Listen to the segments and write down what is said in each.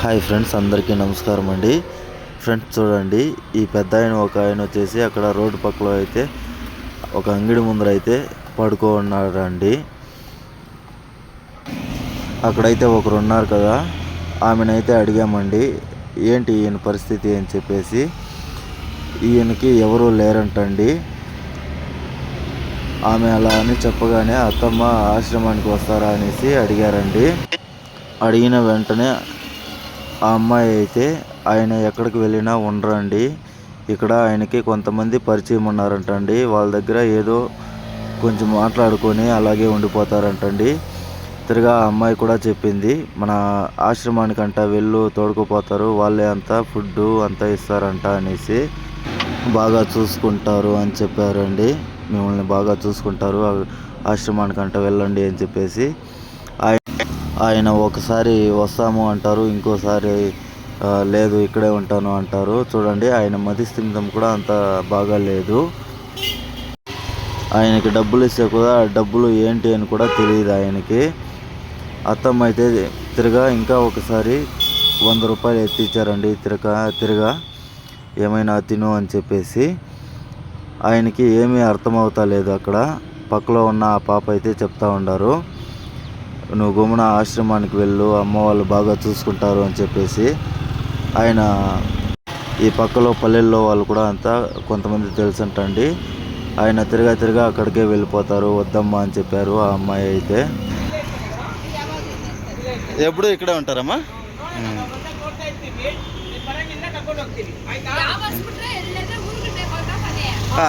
Hi friends అందరికీ నమస్కారం అండి. ఫ్రెండ్స్ చూడండి ఈ పెద్ద ఆయన ఒక ఆయన వచ్చేసి అక్కడ రోడ్డు పక్కలో అయితే ఒక అంగడి ముందర అయితే పడుకో ఉన్నాడండి అక్కడైతే ఒకరు ఉన్నారు కదా ఆమెనైతే అడిగామండి ఏంటి ఈయన పరిస్థితి? అని చెప్పేసి ఈయనకి ఎవరూ లేరంటండి. ఆమె అలా అని చెప్పగానే అత్తమ్మ ఆశ్రమానికి వస్తారా అనేసి అడిగారండి. అడిగిన వెంటనే ఆ అమ్మాయి అయితే ఆయన ఎక్కడికి వెళ్ళినా ఉండరండి. ఇక్కడ ఆయనకి కొంతమంది పరిచయం ఉన్నారంటండి. వాళ్ళ దగ్గర ఏదో కొంచెం మాట్లాడుకొని అలాగే ఉండిపోతారంటండి. తిరిగా ఆ అమ్మాయి కూడా చెప్పింది మన ఆశ్రమానికంట వెళ్ళు తోడుకుపోతారు వాళ్ళే అంతా ఫుడ్ అంతా ఇస్తారంట అనేసి బాగా చూసుకుంటారు అని చెప్పారండి. మిమ్మల్ని బాగా చూసుకుంటారు ఆశ్రమానికంట వెళ్ళండి అని చెప్పేసి ఆయన ఆయన ఒకసారి వస్తాము అంటారు ఇంకోసారి లేదు ఇక్కడే ఉంటాను అంటారు. చూడండి ఆయన మతిస్థిమితం కూడా అంత బాగా లేదు. ఆయనకి డబ్బులు ఇస్తే కూడా డబ్బులు ఏంటి అని కూడా తెలియదు ఆయనకి. అత్తమ్మ అయితే తిరగా ఇంకా ఒకసారి వంద రూపాయలు ఎత్తిచ్చారండి తిరగా తిరగా. ఏమైనా తిను అని చెప్పేసి. ఆయనకి ఏమీ అర్థమవుతా లేదు అక్కడ. పక్కలో ఉన్న ఆ పాప అయితే చెప్తా ఉండారు. నువ్వు గుమ్మన ఆశ్రమానికి వెళ్ళు అమ్మ వాళ్ళు బాగా చూసుకుంటారు అని చెప్పేసి ఆయన ఈ పక్కలో పల్లెల్లో వాళ్ళు కూడా అంతా కొంతమంది తెలుసంటండి. ఆయన తిరగా తిరగా అక్కడికే వెళ్ళిపోతారు వద్దమ్మా అని చెప్పారు ఆ అమ్మాయి అయితే. ఎప్పుడు ఇక్కడే ఉంటారమ్మా? ఆ.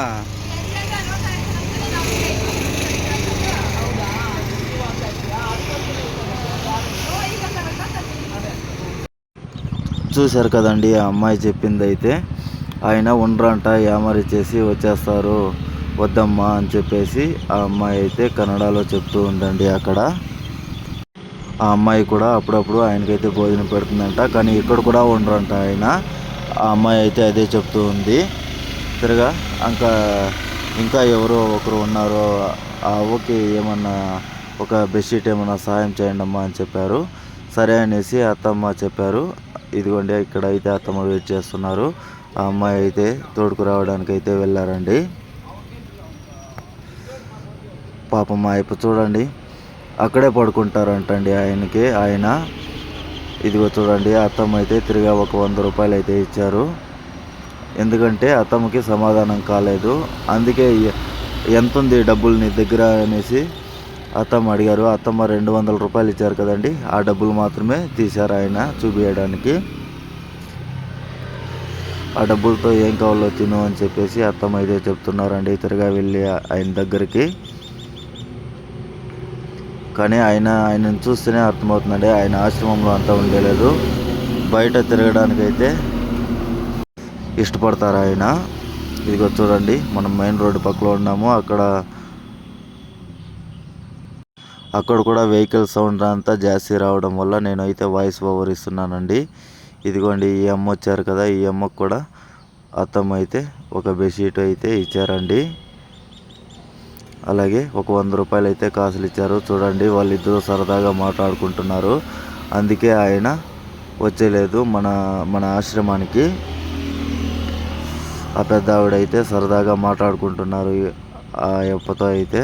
చూశారు కదండి ఆ అమ్మాయి చెప్పింది అయితే ఆయన ఉండరంట యామరి చేసి వచ్చేస్తారు వద్దమ్మా అని చెప్పేసి ఆ అమ్మాయి అయితే కన్నడలో చెప్తూ ఉందండి అక్కడ. ఆ అమ్మాయి కూడా అప్పుడప్పుడు ఆయనకైతే భోజనం పెడుతుందంట కానీ ఇక్కడ కూడా ఉండరంట ఆయన. ఆ అమ్మాయి అయితే అదే చెప్తూ ఉంది. తిరగా ఇంకా ఇంకా ఎవరో ఒకరు ఉన్నారో ఆ ఓకే ఏమన్నా ఒక బెడ్షీట్ ఏమన్నా సహాయం చేయండి అమ్మా అని చెప్పారు. సరే అనేసి అత్తమ్మ చెప్పారు. ఇదిగోండి ఇక్కడ అయితే అత్తమ్మ వెయిట్ చేస్తున్నారు. ఆ అమ్మాయి అయితే తోడుకు రావడానికి అయితే వెళ్ళారండి. పాపం మా ఇప్పుడు చూడండి అక్కడే పడుకుంటారంటండి ఆయనకి ఆయన. ఇదిగో చూడండి అత్తమ్మ అయితే తిరిగా ఒక వంద రూపాయలు అయితే ఇచ్చారు. ఎందుకంటే అత్తమ్మకి సమాధానం కాలేదు. అందుకే ఎంత ఉంది డబ్బులు నీ దగ్గర అనేసి అత్తమ్మ అడిగారు అత్తమ్మ రెండు వందల రూపాయలు ఇచ్చారు కదండి ఆ డబ్బులు మాత్రమే తీశారు ఆయన చూపించడానికి ఆ డబ్బులతో ఏం కావాలో తిను అని చెప్పేసి అత్తమ్మ అయితే చెప్తున్నారండి తిరగా వెళ్ళి ఆయన దగ్గరికి. కానీ ఆయన ఆయనను చూస్తేనే అర్థమవుతుందండి ఆయన ఆశ్రమంలో అంతా ఉండలేదు. బయట తిరగడానికి అయితే ఇష్టపడతారు ఆయన. ఇదిగో చూడండి మనం మెయిన్ రోడ్డు పక్కలో ఉన్నాము అక్కడ అక్కడ కూడా వెహికల్ సౌండ్ అంతా జాస్తి రావడం వల్ల నేనైతే వాయిస్ ఓవర్ ఇస్తున్నానండి. ఇదిగోండి ఈ అమ్మ వచ్చారు కదా ఈ అమ్మకు కూడా అత్తమ్మ అయితే ఒక బెడ్షీట్ అయితే ఇచ్చారండి. అలాగే ఒక వంద రూపాయలు అయితే కాసులు ఇచ్చారు. చూడండి వాళ్ళిద్దరూ సరదాగా మాట్లాడుకుంటున్నారు. అందుకే ఆయన వచ్చేలేదు మన మన ఆశ్రమానికి. ఆ పెద్ద ఆవిడ అయితే సరదాగా మాట్లాడుకుంటున్నారు. ఆ అప్పతో అయితే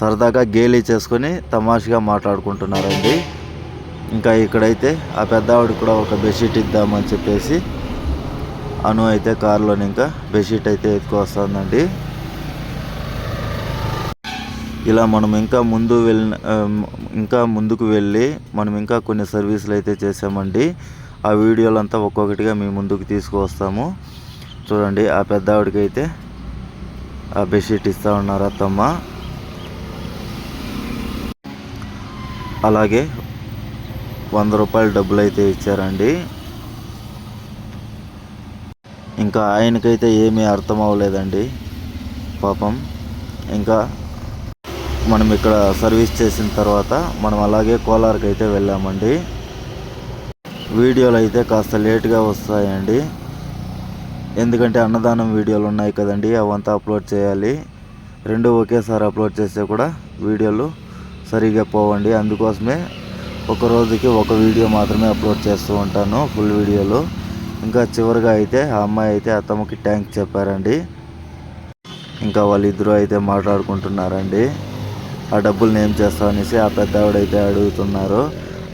సరదాగా గేలీ చేసుకొని తమాషగా మాట్లాడుకుంటున్నారండి. ఇంకా ఇక్కడైతే ఆ పెద్ద కూడా ఒక బెడ్షీట్ ఇద్దామని చెప్పేసి అను అయితే కారులోని ఇంకా బెడ్షీట్ అయితే ఎత్తుకొస్తుందండి. ఇలా మనం ఇంకా ముందు వెళ్ళిన ఇంకా ముందుకు వెళ్ళి మనం ఇంకా కొన్ని సర్వీసులు అయితే చేసామండి. ఆ వీడియోలంతా ఒక్కొక్కటిగా మీ ముందుకు తీసుకువస్తాము. చూడండి ఆ పెద్ద ఆవిడకి అయితే ఆ బెడ్షీట్ ఇస్తూ ఉన్నారు అత్తమ్మ అలాగే వంద రూపాయలు డబ్బులు అయితే ఇచ్చారండి. ఇంకా ఆయనకైతే ఏమీ అర్థం అవ్వలేదండి పాపం. ఇంకా మనం ఇక్కడ సర్వీస్ చేసిన తర్వాత మనం అలాగే కోలార్కి అయితే వెళ్ళామండి. వీడియోలు అయితే కాస్త లేట్గా వస్తాయండి. ఎందుకంటే అన్నదానం వీడియోలు ఉన్నాయి కదండి అవంతా అప్లోడ్ చేయాలి. రెండు ఒకేసారి అప్లోడ్ చేస్తే కూడా వీడియోలు సరిగా పోవండి. అందుకోసమే ఒక రోజుకి ఒక వీడియో మాత్రమే అప్లోడ్ చేస్తూ ఉంటాను ఫుల్ వీడియోలు. ఇంకా చివరిగా అయితే ఆ అమ్మాయి అయితే అత్తమ్మకి ట్యాంక్ చెప్పారండి. ఇంకా వాళ్ళిద్దరూ అయితే మాట్లాడుకుంటున్నారండి. ఆ డబ్బులు ఏం చేస్తావు? అనేసి ఆ పెద్ద ఆవిడైతే అడుగుతున్నారు.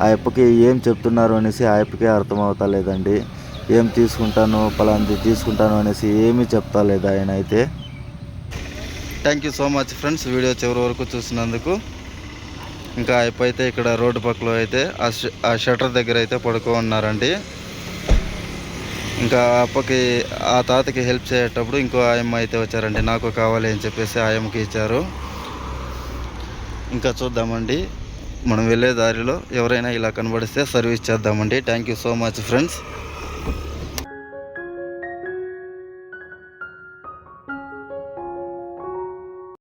ఆ అప్పకి ఏం చెప్తున్నారు? అనేసి ఆ అప్పకే అర్థం అవుతలేదండి ఏం తీసుకుంటాను? పలాంటి తీసుకుంటాను? అనేసి ఏమీ చెప్తాలేదు ఆయన అయితే. Thank you so much friends video చివరి వరకు చూసినందుకు ఇంకా అయిపోయితే ఇక్కడ రోడ్డు పక్కలో అయితే ఆ ష- ఆ షటర్ దగ్గర అయితే పడుకో ఉన్నారండి. ఇంకా అప్పకి ఆ తాతకి హెల్ప్ చేసేటప్పుడు ఇంకో ఆయమ్మ అయితే వచ్చారండి. నాకు కావాలి అని చెప్పేసి ఆయమ్మకి ఇచ్చారు. ఇంకా చూద్దామండి. మనం వెళ్ళే దారిలో ఎవరైనా ఇలా కనబడిస్తే సర్వీస్ చేద్దామండి. Thank you so much friends